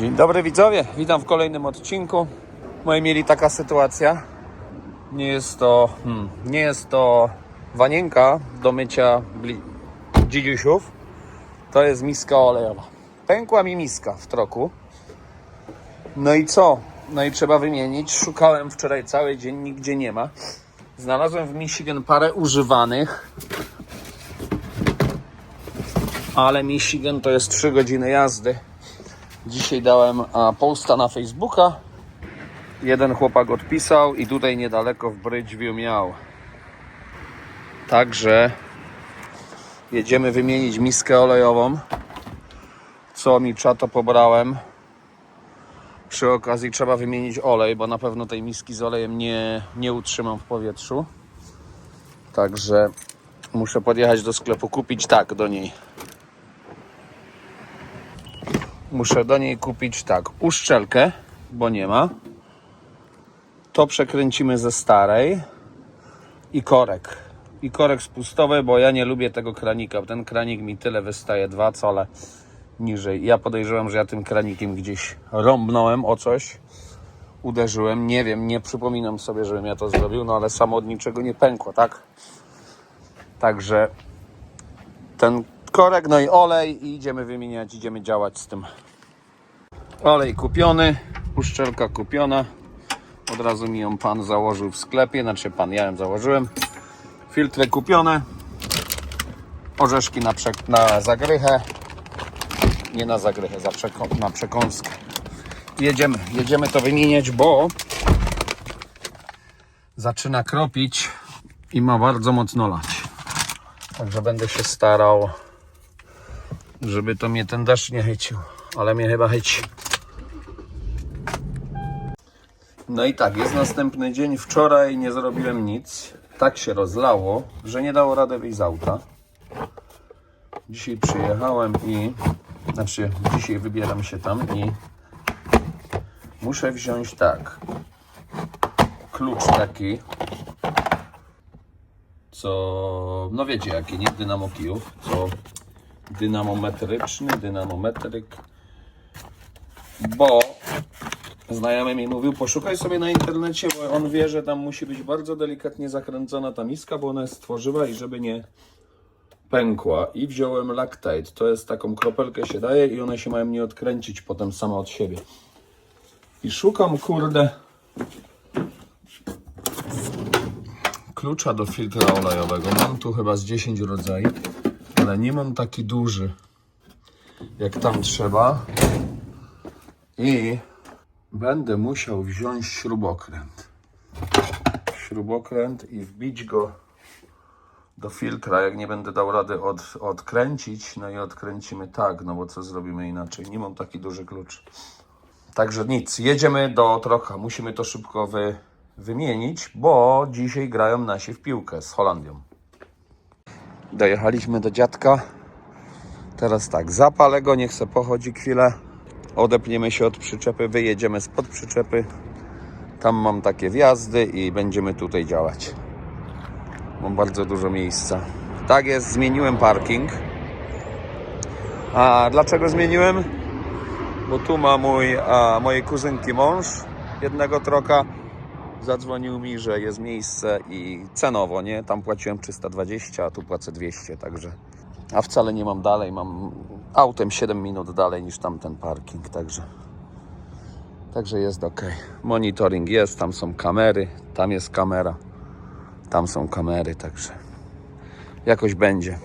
Dzień dobry widzowie, witam w kolejnym odcinku. Moi mieli taka sytuacja. Nie jest to, hmm, nie jest to wanienka do mycia dzidziusiów. To jest miska olejowa. Pękła mi miska w troku. No i co? No i trzeba wymienić. Szukałem wczoraj cały dzień, nigdzie nie ma. Znalazłem w Michigan parę używanych. Ale Michigan to jest 3 godziny jazdy. Dzisiaj dałem posta na Facebooka. Jeden chłopak odpisał i tutaj niedaleko w Bridgeview miał. Także jedziemy wymienić miskę olejową. Co mi czato pobrałem. Przy okazji trzeba wymienić olej, bo na pewno tej miski z olejem nie, nie utrzymam w powietrzu. Także muszę podjechać do sklepu, kupić tak do niej muszę do niej kupić tak, uszczelkę, bo nie ma. To przekręcimy ze starej i korek. I korek spustowy, bo ja nie lubię tego kranika. Ten kranik mi tyle wystaje, dwa cole niżej. Ja podejrzewam, że ja tym kranikiem gdzieś rąbnąłem o coś. Uderzyłem, nie wiem, nie przypominam sobie, żebym ja to zrobił, no ale samo od niczego nie pękło, tak? Także ten korek, no i olej i idziemy wymieniać, idziemy działać z tym. Olej kupiony, uszczelka kupiona. Od razu mi ją pan założył w sklepie, znaczy pan, ja ją założyłem. Filtry kupione. Orzeszki na, prze, na zagrychę. Nie na zagrychę, za na przekąskę. Jedziemy, jedziemy to wymieniać, bo zaczyna kropić i ma bardzo mocno lać. Także będę się starał, żeby to mnie ten deszcz nie chycił. Ale mnie chyba chyci. No i tak, jest następny dzień. Wczoraj nie zrobiłem nic. Tak się rozlało, że nie dało rady wyjść z auta. Dzisiaj przyjechałem i... Znaczy, dzisiaj wybieram się tam i... Muszę wziąć tak. Klucz taki co, no wiecie jaki, nie dynamo kijów, co dynamometryczny, dynamometryk, bo znajomy mi mówił, poszukaj sobie na internecie, bo on wie, że tam musi być bardzo delikatnie zakręcona ta miska, bo ona jest tworzywa i żeby nie pękła. I wziąłem Lactate, to jest taką kropelkę się daje i one się mają nie odkręcić potem same od siebie. I szukam, kurde, klucza do filtra olejowego. Mam tu chyba z 10 rodzajów, ale nie mam taki duży, jak tam trzeba. I będę musiał wziąć śrubokręt. Śrubokręt i wbić go do filtra, jak nie będę dał rady od, odkręcić, no i odkręcimy tak, no bo co zrobimy inaczej? Nie mam taki duży klucz. Także nic, jedziemy do trochę. Musimy to szybko wy, wymienić, bo dzisiaj grają nasi w piłkę z Holandią. Dojechaliśmy do dziadka. Teraz tak, zapalę go, niech se pochodzi chwilę. Odepniemy się od przyczepy, wyjedziemy spod przyczepy. Tam mam takie wjazdy i będziemy tutaj działać. Mam bardzo dużo miejsca. Tak jest, zmieniłem parking. A dlaczego zmieniłem? bo tu ma mój, a, mojej kuzynki mąż jednego troka. Zadzwonił mi, że jest miejsce i cenowo, nie? Tam płaciłem 320, a tu płacę 200, także. A wcale nie mam dalej, mam autem 7 minut dalej niż tamten parking, także. Także jest ok. Monitoring jest, tam są kamery, tam jest kamera, tam są kamery, także jakoś będzie.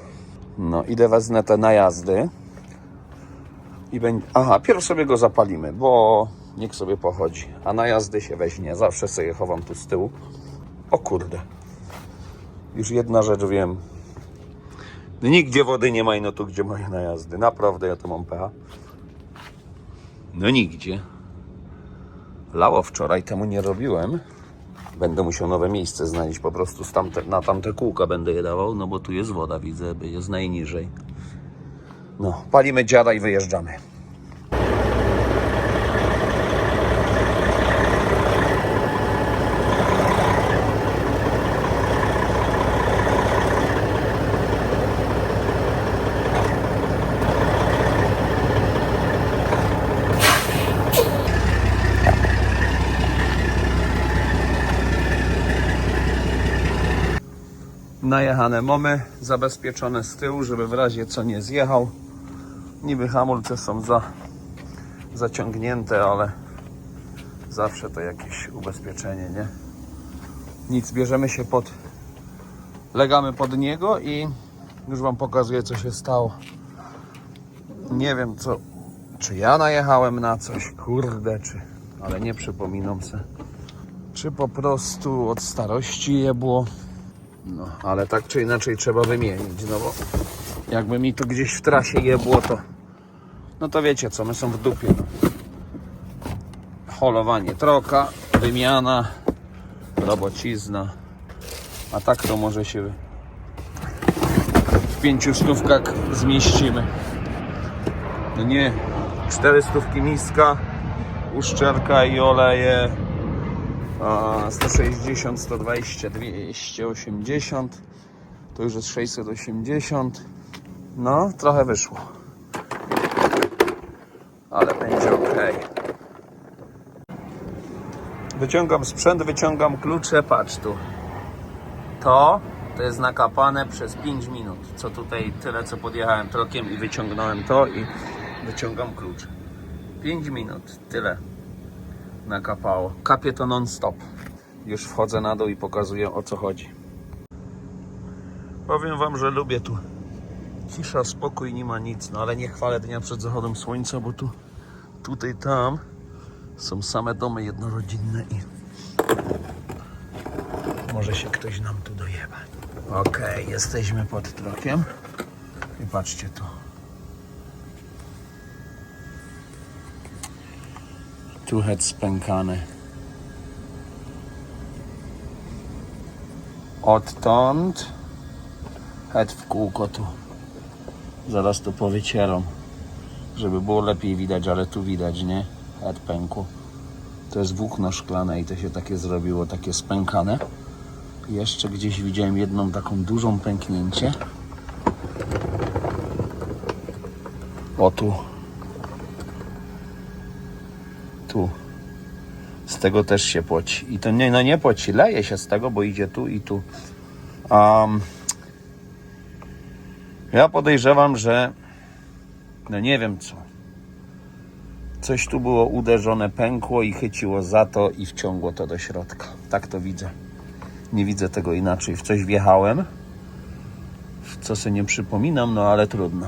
No, idę wezmę te najazdy. I będzie... Aha, pierw sobie go zapalimy, bo niech sobie pochodzi. A na jazdy się weźmie. Zawsze sobie chowam tu z tyłu. O kurde. Już jedna rzecz wiem. Nigdzie wody nie ma i no tu gdzie moje najazdy. Naprawdę ja to mam PA. No nigdzie. Lało wczoraj, temu nie robiłem. Będę musiał nowe miejsce znaleźć. Po prostu tamte, na tamte kółka będę je dawał, no bo tu jest woda, widzę, jest najniżej. No, palimy dziada i wyjeżdżamy. Najechane mamy, zabezpieczone z tyłu, żeby w razie co nie zjechał. Niby hamulce są za, zaciągnięte, ale zawsze to jakieś ubezpieczenie, nie? Nic, bierzemy się pod, legamy pod niego i już Wam pokazuję co się stało. Nie wiem co, czy ja najechałem na coś, kurde, czy, ale nie przypominam se. Czy po prostu od starości je było. No, ale tak czy inaczej trzeba wymienić, no bo jakby mi to gdzieś w trasie jebło, to no to wiecie co, my są w dupie, no. Holowanie troka, wymiana, robocizna, a tak to może się w pięciu stówkach zmieścimy. No nie, cztery stówki miska, uszczelka i oleje 160, 120, 280 to już jest 680 no trochę wyszło. Ale będzie ok wyciągam sprzęt, wyciągam klucze patrz tu. To to jest nakapane przez 5 minut. Co tutaj tyle co podjechałem trokiem i wyciągnąłem to i wyciągam klucz. 5 minut, tyle nakapało. Kapie to non stop. Już wchodzę na dół i pokazuję o co chodzi. Powiem wam, że lubię tu. Cisza, spokój, nie ma nic, no ale nie chwalę dnia przed zachodem słońca, bo tu, tutaj, tam są same domy jednorodzinne i może się ktoś nam tu dojeba. Okej, jesteśmy pod trokiem i patrzcie tu. Tu het spękany. Odtąd het w kółko tu. Zaraz to powycieram, żeby było lepiej widać, ale tu widać, nie? Het pękło. To jest włókno szklane i to się takie zrobiło, takie spękane. Jeszcze gdzieś widziałem jedną taką dużą pęknięcie. O tu. Z tego też się płaci. I to nie, no nie płaci, leje się z tego, bo idzie tu i tu. Um, ja podejrzewam, że no nie wiem co. Coś tu było uderzone, pękło i chyciło za to i wciągło to do środka. Tak to widzę. Nie widzę tego inaczej. W coś wjechałem, w co sobie nie przypominam, no ale trudno.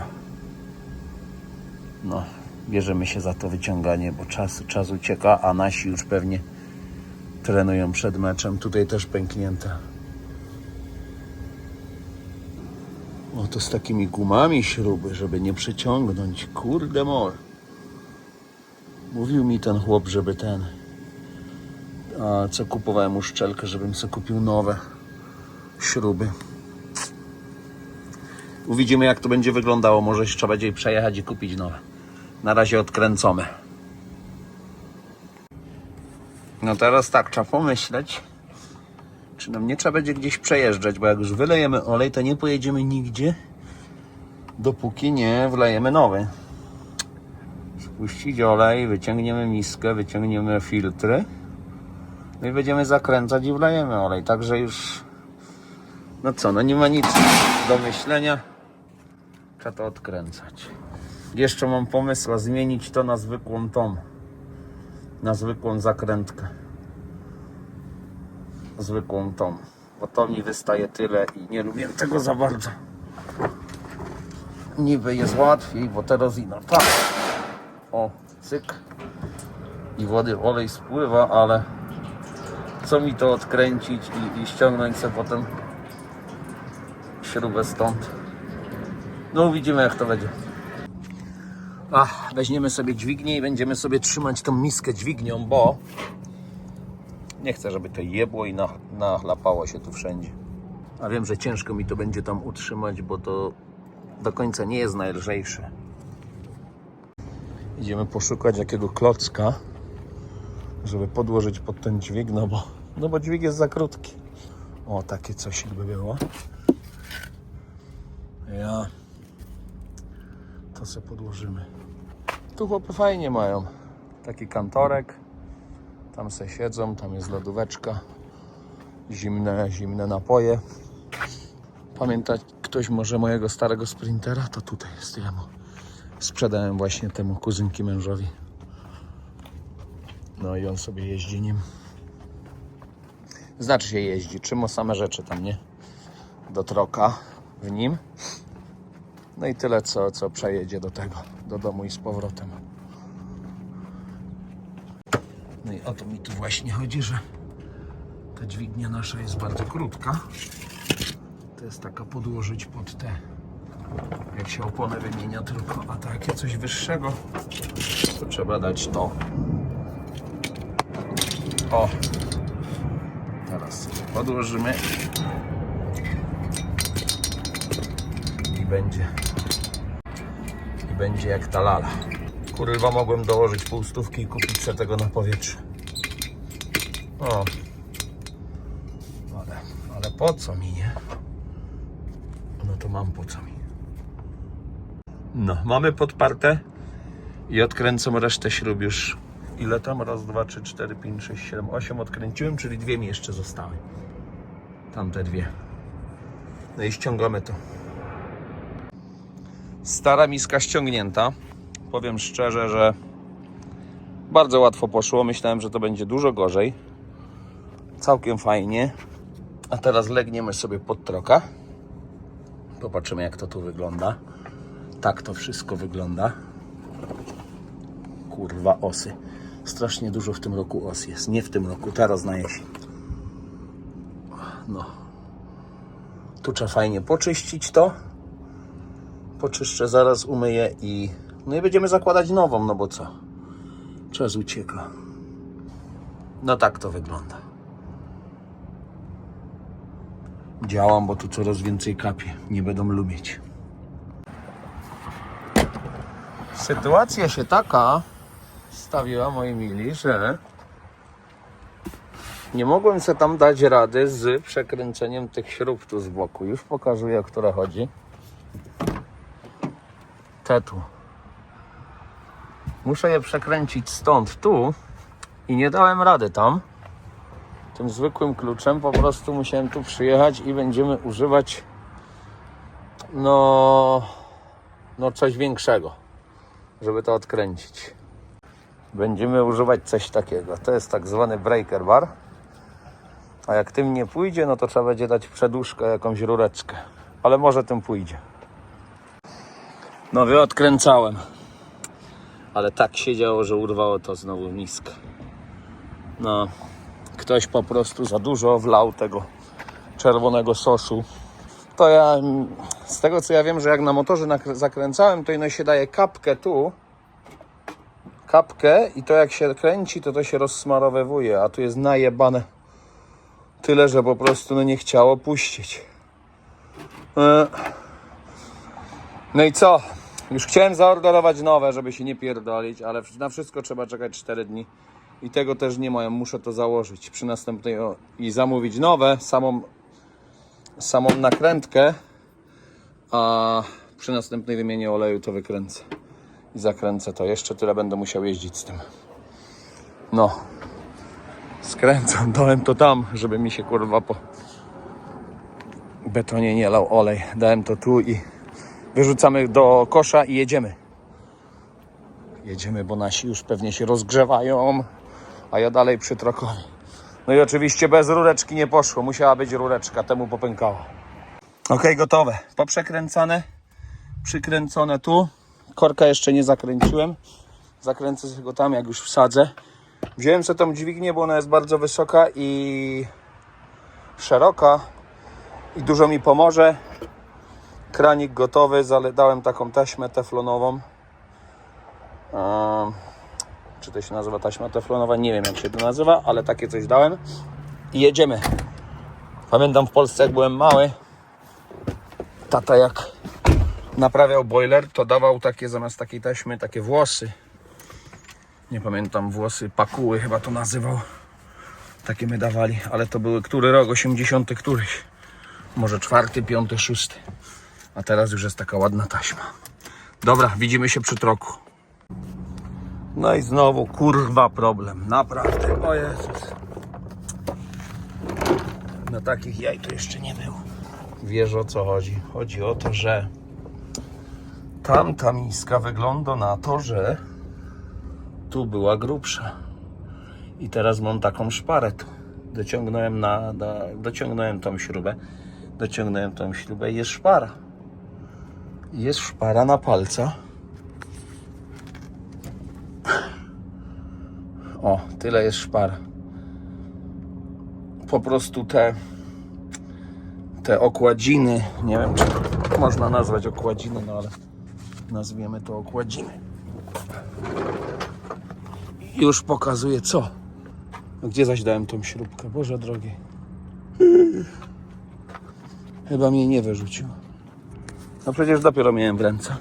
No, bierzemy się za to wyciąganie, bo czas, czas ucieka, a nasi już pewnie trenują przed meczem. Tutaj też pęknięte. O, to z takimi gumami śruby, żeby nie przyciągnąć. Kurde mol. Mówił mi ten chłop, żeby ten... A co kupowałem uszczelkę, żebym sobie kupił nowe śruby. Uwidzimy jak to będzie wyglądało. Może jeszcze trzeba będzie przejechać i kupić nowe. Na razie odkręcone. No teraz tak, trzeba pomyśleć, czy nam nie trzeba będzie gdzieś przejeżdżać, bo jak już wylejemy olej, to nie pojedziemy nigdzie, dopóki nie wlejemy nowy. Spuścić olej, wyciągniemy miskę, wyciągniemy filtry, no i będziemy zakręcać i wlejemy olej, także już, no co, no nie ma nic do myślenia, trzeba to odkręcać. Jeszcze mam pomysł, a zmienić to na zwykłą tą. Na zwykłą zakrętkę. Zwykłą tą. Bo to mi wystaje tyle i nie lubię tego za bardzo. Niby jest łatwiej, bo teraz ino tak. O, cyk. I wody olej spływa, ale co mi to odkręcić i, i ściągnąć sobie potem śrubę stąd. No widzimy jak to będzie. Ach, weźmiemy sobie dźwignię i będziemy sobie trzymać tą miskę dźwignią, bo nie chcę, żeby to jebło i nach- nachlapało się tu wszędzie. A wiem, że ciężko mi to będzie tam utrzymać, bo to do końca nie jest najlżejsze. Idziemy poszukać jakiego klocka, żeby podłożyć pod ten dźwig, no bo, no bo dźwig jest za krótki. O, takie coś by było. Ja sobie podłożymy. Tu chłopy fajnie mają. Taki kantorek. Tam se siedzą, tam jest lodóweczka. Zimne, zimne napoje. Pamięta ktoś może mojego starego sprintera? To tutaj jest jemu. Sprzedałem właśnie temu kuzynki mężowi. No i on sobie jeździ nim. Znaczy się jeździ, trzyma same rzeczy tam, nie? Do troka w nim. No i tyle, co, co przejedzie do tego, do domu i z powrotem. No i o to mi tu właśnie chodzi, że ta dźwignia nasza jest bardzo krótka. To jest taka podłożyć pod te, jak się opony wymienia tylko, a takie coś wyższego, to trzeba dać to. O! Teraz podłożymy. I będzie. I będzie jak ta lala. Kurwa, mogłem dołożyć pół stówki i kupić sobie tego na powietrze. O. Ale, ale po co mi, nie? No to mam po co mi. No, mamy podparte i odkręcam resztę śrub już. Ile tam? Raz, dwa, trzy, cztery, pięć, sześć, siedem, osiem odkręciłem, czyli dwie mi jeszcze zostały. Tamte dwie. No i ściągamy to. Stara miska ściągnięta. Powiem szczerze, że bardzo łatwo poszło. Myślałem, że to będzie dużo gorzej. Całkiem fajnie. A teraz legniemy sobie pod troka. Popatrzymy, jak to tu wygląda. Tak to wszystko wygląda. Kurwa, osy. Strasznie dużo w tym roku os jest. Nie w tym roku, teraz na jesień. No. Tu trzeba fajnie poczyścić to. Poczyszczę, zaraz umyję i... No i będziemy zakładać nową, no bo co? Czas ucieka. No tak to wygląda. Działam, bo tu coraz więcej kapie. Nie będą lubić. Sytuacja się taka stawiła, moi mili, że nie mogłem sobie tam dać rady z przekręceniem tych śrub tu z boku. Już pokazuję, o które chodzi. Muszę je przekręcić stąd tu i nie dałem rady tam. Tym zwykłym kluczem po prostu musiałem tu przyjechać i będziemy używać no, no coś większego, żeby to odkręcić. Będziemy używać coś takiego. To jest tak zwany breaker bar. A jak tym nie pójdzie, no to trzeba będzie dać przedłużkę, jakąś rureczkę. Ale może tym pójdzie. No wyodkręcałem. Ale tak się działo, że urwało to znowu miskę. No, ktoś po prostu za dużo wlał tego czerwonego sosu. To ja, mm, z tego co ja wiem, że jak na motorze zakręcałem, to ino się daje kapkę tu, kapkę i to jak się kręci, to to się rozsmarowywuje, a tu jest najebane tyle, że po prostu no nie chciało puścić. E, No i co? Już chciałem zaorderować nowe, żeby się nie pierdolić, ale na wszystko trzeba czekać 4 dni. I tego też nie mają, muszę to założyć przy następnej o, i zamówić nowe, samą, samą nakrętkę, a przy następnej wymianie oleju to wykręcę i zakręcę to. Jeszcze tyle będę musiał jeździć z tym. No, skręcam, dałem to tam, żeby mi się kurwa po betonie nie lał olej. Dałem to tu i wyrzucamy do kosza i jedziemy. Jedziemy, bo nasi już pewnie się rozgrzewają, a ja dalej przy trokowi. No i oczywiście bez rureczki nie poszło. Musiała być rureczka, temu popękało. Ok, gotowe. Poprzekręcane, przykręcone tu. Korka jeszcze nie zakręciłem. Zakręcę go tam, jak już wsadzę. Wziąłem sobie tą dźwignię, bo ona jest bardzo wysoka i szeroka i dużo mi pomoże. Kranik gotowy, zale- dałem taką taśmę teflonową. Czy to się nazywa taśma teflonowa? Nie wiem jak się to nazywa, ale takie coś dałem. I jedziemy. Pamiętam w Polsce jak byłem mały, tata jak naprawiał boiler, to dawał takie zamiast takiej taśmy, takie włosy. Nie pamiętam, włosy pakuły chyba to nazywał. Takie my dawali, ale to były który rok? 80 któryś. Może czwarty, piąty, szósty. A teraz już jest taka ładna taśma. Dobra, widzimy się przy troku. No i znowu kurwa problem. Naprawdę. O Jezus. Na takich jaj to jeszcze nie było. wiesz o co chodzi. Chodzi o to, że tamta miska wygląda na to, że tu była grubsza. I teraz mam taką szparę tu. Dociągnąłem na, na dociągnąłem tą śrubę. Dociągnąłem tą śrubę i jest szpara. Jest szpara na palca. O, tyle jest szpar. Po prostu te te okładziny, nie wiem czy można nazwać okładziny, no ale nazwiemy to okładziny. Już pokazuje co. Gdzie zaś dałem tą śrubkę? Boże drogi. Chyba mnie nie wyrzucił. No przecież dopiero miałem w ręce.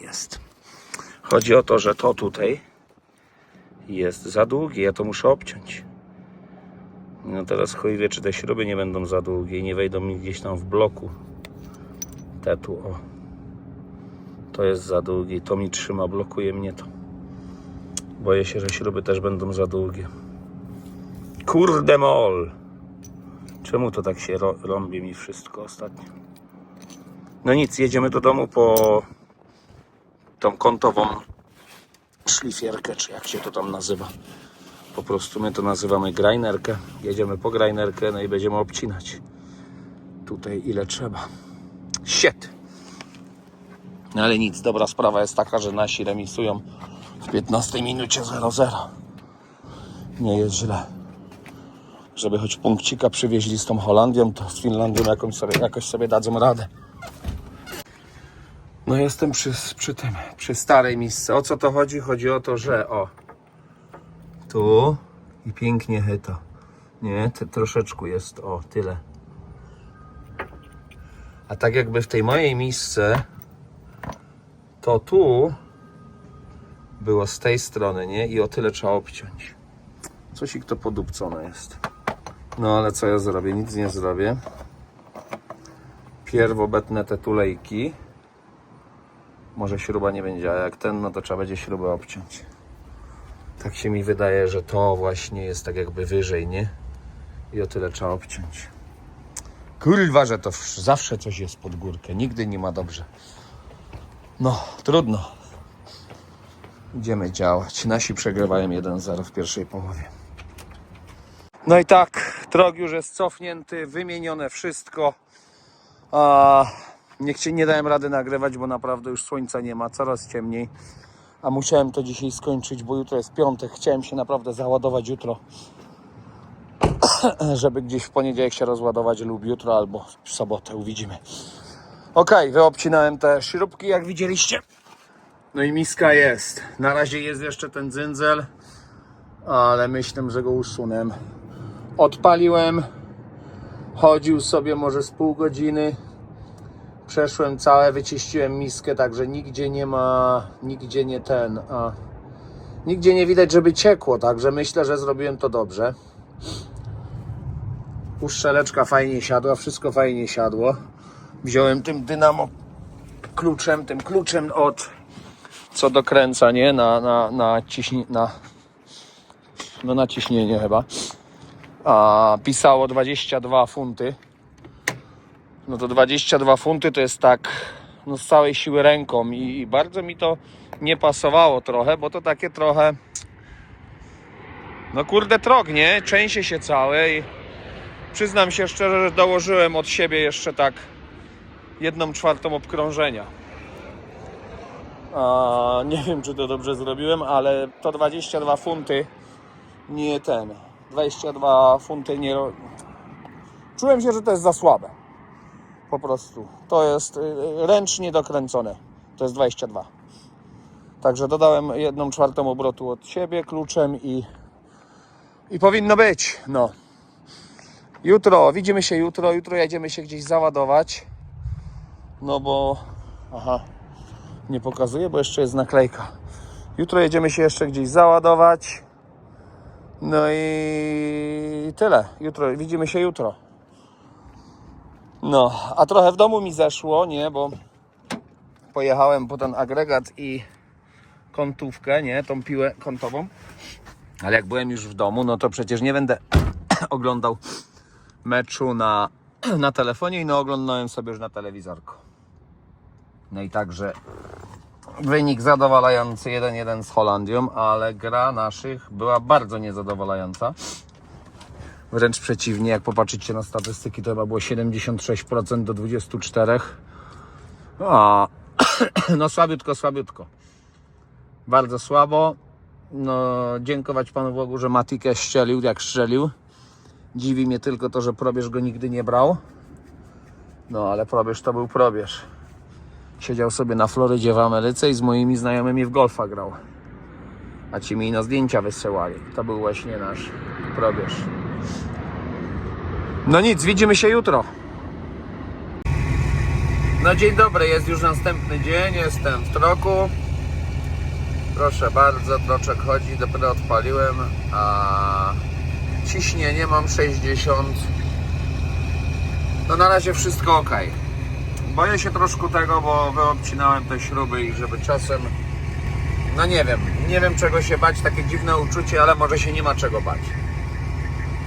Jest. Chodzi o to, że to tutaj jest za długie. Ja to muszę obciąć. No teraz chuj wie, czy te śruby nie będą za długie i nie wejdą mi gdzieś tam w bloku. Te tu, o. To jest za długie to mi trzyma, blokuje mnie to. Boję się, że śruby też będą za długie. Kurde mol! Czemu to tak się rąbie mi wszystko ostatnio? No nic, jedziemy do domu po tą kątową szlifierkę, czy jak się to tam nazywa. Po prostu my to nazywamy grajnerkę. Jedziemy po grajnerkę, no i będziemy obcinać. Tutaj ile trzeba. Shit! No ale nic, dobra sprawa jest taka, że nasi remisują w 15 minucie 0-0. Nie jest źle. Żeby choć punkcika przywieźli z tą Holandią, to z Finlandią jakąś sobie, jakoś sobie dadzą radę. No jestem przy, przy tym, przy starej miejsce. O co to chodzi? Chodzi o to, że o tu i pięknie chyta. Nie, te, troszeczkę jest o tyle. A tak jakby w tej mojej miejsce to tu było z tej strony, nie? I o tyle trzeba obciąć. Coś ich to podupcone jest. No ale co ja zrobię? Nic nie zrobię. Pierw obetnę te tulejki. Może śruba nie będzie, a jak ten, no to trzeba będzie śrubę obciąć. Tak się mi wydaje, że to właśnie jest tak jakby wyżej, nie? I o tyle trzeba obciąć. Kurwa, że to zawsze coś jest pod górkę. Nigdy nie ma dobrze. No, trudno. Idziemy działać. Nasi przegrywają 1-0 w pierwszej połowie. No i tak, trog już jest cofnięty, wymienione wszystko. A, nie, nie dałem rady nagrywać, bo naprawdę już słońca nie ma, coraz ciemniej. A musiałem to dzisiaj skończyć, bo jutro jest piątek. Chciałem się naprawdę załadować jutro, żeby gdzieś w poniedziałek się rozładować lub jutro albo w sobotę, uwidzimy. Ok, wyobcinałem te śrubki, jak widzieliście. No i miska jest. Na razie jest jeszcze ten dzynzel, ale myślę, że go usunę. Odpaliłem, chodził sobie może z pół godziny. Przeszłem całe, wyczyściłem miskę, także nigdzie nie ma, nigdzie nie ten, a nigdzie nie widać, żeby ciekło, także myślę, że zrobiłem to dobrze. Uszczeleczka fajnie siadła, wszystko fajnie siadło. Wziąłem tym dynamo kluczem, tym kluczem od co dokręca, nie? Na, na, na, ciśni, na, no na ciśnienie chyba. A pisało 22 funty. No to 22 funty to jest tak no z całej siły ręką i, bardzo mi to nie pasowało trochę, bo to takie trochę no kurde trog, nie? Trzęsie się całe i przyznam się szczerze, że dołożyłem od siebie jeszcze tak jedną czwartą obkrążenia. A, nie wiem, czy to dobrze zrobiłem, ale to 22 funty nie ten. 22 funty nie. Czułem się, że to jest za słabe. Po prostu. To jest y, ręcznie dokręcone. To jest 22. Także dodałem jedną czwartą obrotu od siebie kluczem i i powinno być. No. Jutro, widzimy się jutro. Jutro jedziemy się gdzieś załadować. No bo. Aha. Nie pokazuję, bo jeszcze jest naklejka. Jutro jedziemy się jeszcze gdzieś załadować. No i tyle. Jutro, widzimy się jutro. No, a trochę w domu mi zeszło, nie, bo pojechałem po ten agregat i kątówkę, nie, tą piłę kątową. Ale jak byłem już w domu, no to przecież nie będę oglądał meczu na, na telefonie i no oglądałem sobie już na telewizorku. No i także wynik zadowalający 1-1 z Holandią, ale gra naszych była bardzo niezadowalająca. Wręcz przeciwnie, jak popatrzycie na statystyki, to chyba było 76% do 24%. A, no słabiutko, słabiutko. Bardzo słabo. No, dziękować Panu Bogu, że Matikę strzelił, jak strzelił. Dziwi mnie tylko to, że probierz go nigdy nie brał. No, ale probierz to był probierz. Siedział sobie na Florydzie w Ameryce i z moimi znajomymi w golfa grał. A ci mi na zdjęcia wysyłali. To był właśnie nasz probierz. No nic, widzimy się jutro. No dzień dobry, jest już następny dzień, jestem w troku. Proszę bardzo, troczek chodzi, dopiero odpaliłem, a ciśnienie mam 60. No na razie wszystko ok. Boję się troszkę tego, bo wyobcinałem te śruby i żeby czasem, no nie wiem, nie wiem czego się bać, takie dziwne uczucie, ale może się nie ma czego bać.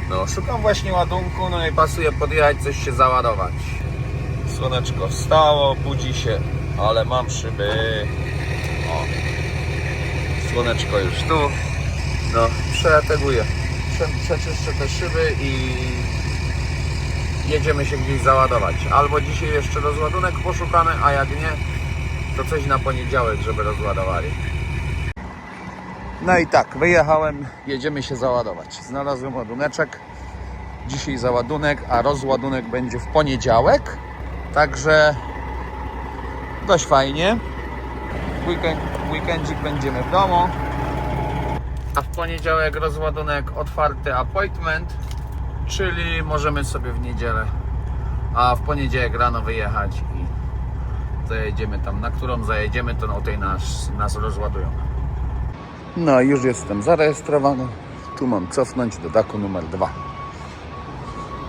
No, szukam właśnie ładunku, no i pasuje podjechać, coś się załadować. Słoneczko wstało, budzi się, ale mam szyby. O. Słoneczko już tu. No, przeteguję. Prze, przeczyszczę te szyby i jedziemy się gdzieś załadować. Albo dzisiaj jeszcze rozładunek poszukamy, a jak nie, to coś na poniedziałek, żeby rozładowali. No i tak, wyjechałem, jedziemy się załadować. Znalazłem ładuneczek. Dzisiaj załadunek, a rozładunek będzie w poniedziałek. Także dość fajnie. Weekend, weekendzik będziemy w domu. A w poniedziałek rozładunek otwarty appointment, czyli możemy sobie w niedzielę, a w poniedziałek rano wyjechać i zajedziemy tam, na którą zajedziemy, to na tej nas, nas rozładują. No już jestem zarejestrowany. Tu mam cofnąć do daku numer 2.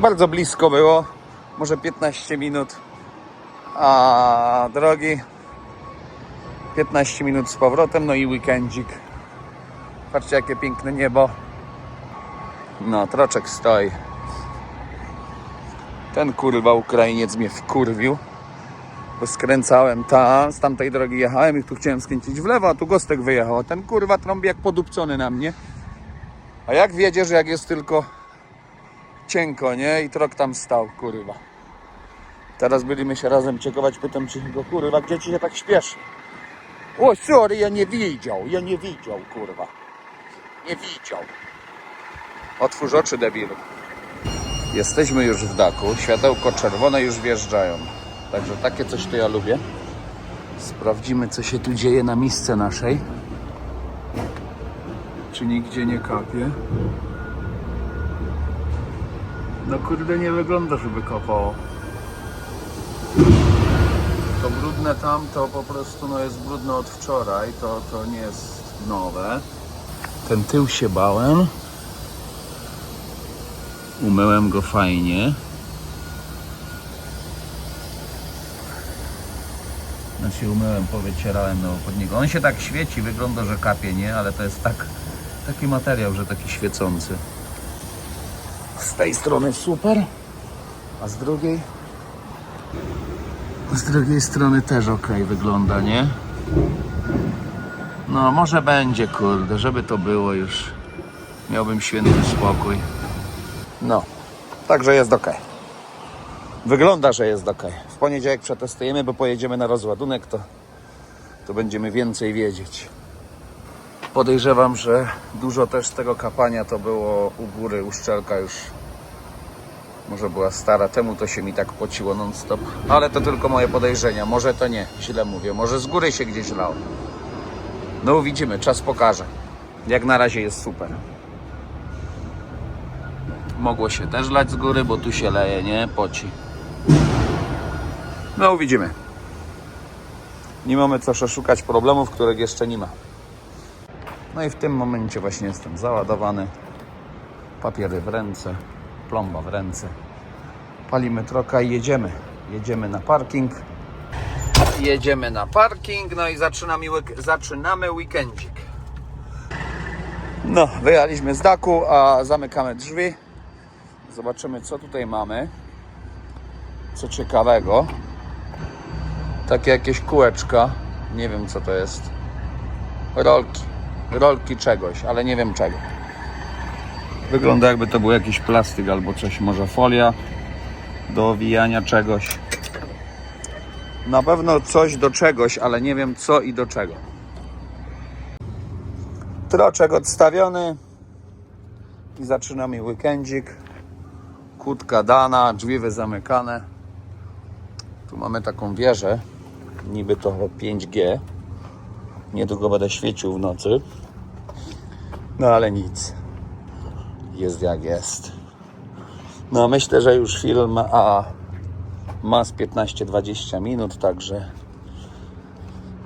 Bardzo blisko było, może 15 minut, a drogi 15 minut z powrotem, no i weekendzik. Patrzcie jakie piękne niebo. No, troczek stoi. Ten kurwa Ukrainiec mnie wkurwił. Bo skręcałem tam, z tamtej drogi jechałem i tu chciałem skręcić w lewo, a tu gostek wyjechał. Ten kurwa trąbi jak podupcony na mnie. A jak wiedziesz, jak jest tylko cienko, nie? I trok tam stał, kurwa. Teraz byliśmy się razem ciekować, pytam ci go, kurwa, gdzie ci się tak śpieszy? O, sorry, ja nie widział, ja nie widział, kurwa. Nie widział. Otwórz oczy, debilu. Jesteśmy już w daku, światełko czerwone już wjeżdżają. Także takie coś to ja lubię. Sprawdzimy, co się tu dzieje na miejsce naszej. Czy nigdzie nie kapie? No kurde, nie wygląda, żeby kapało. To brudne tam, to po prostu no, jest brudne od wczoraj, to, to nie jest nowe. Ten tył się bałem. Umyłem go fajnie. Znaczy umyłem, powycierałem no, pod niego. On się tak świeci, wygląda, że kapie, nie? Ale to jest tak, taki materiał, że taki świecący. Z tej strony super, a z drugiej z drugiej strony też ok wygląda, nie? No, może będzie, kurde, żeby to było już. Miałbym święty spokój. No, także jest ok. Wygląda, że jest ok. W poniedziałek przetestujemy, bo pojedziemy na rozładunek, to, to będziemy więcej wiedzieć. Podejrzewam, że dużo też z tego kapania to było u góry, uszczelka już może była stara, temu to się mi tak pociło non-stop. Ale to tylko moje podejrzenia. Może to nie, źle mówię. Może z góry się gdzieś lało. No widzimy, czas pokaże. Jak na razie jest super. Mogło się też lać z góry, bo tu się leje, nie? Poci. No widzimy. Nie mamy co szukać problemów, których jeszcze nie ma. No i w tym momencie właśnie jestem załadowany. Papiery w ręce plomba w ręce. Palimy troka i jedziemy. Jedziemy na parking. Jedziemy na parking, no i zaczynamy, zaczynamy weekendzik. No, wyjechaliśmy z daku, a zamykamy drzwi. Zobaczymy, co tutaj mamy. Co ciekawego. Takie jakieś kółeczka. Nie wiem, co to jest. Rolki. Rolki czegoś, ale nie wiem czego. Wygląda jakby to był jakiś plastik albo coś, może folia do owijania czegoś. Na pewno coś do czegoś, ale nie wiem co i do czego. Troczek odstawiony i zaczynamy weekendzik. Kłódka dana, drzwi zamykane. Tu mamy taką wieżę, niby to 5G. Niedługo będę świecił w nocy. No ale nic. Jest jak jest. No myślę, że już film a ma z 15-20 minut, także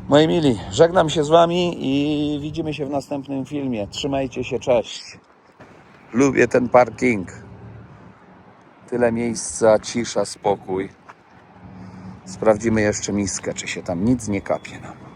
moi mili, żegnam się z wami i widzimy się w następnym filmie. Trzymajcie się, cześć. Lubię ten parking. Tyle miejsca, cisza, spokój. Sprawdzimy jeszcze miskę, czy się tam nic nie kapie nam.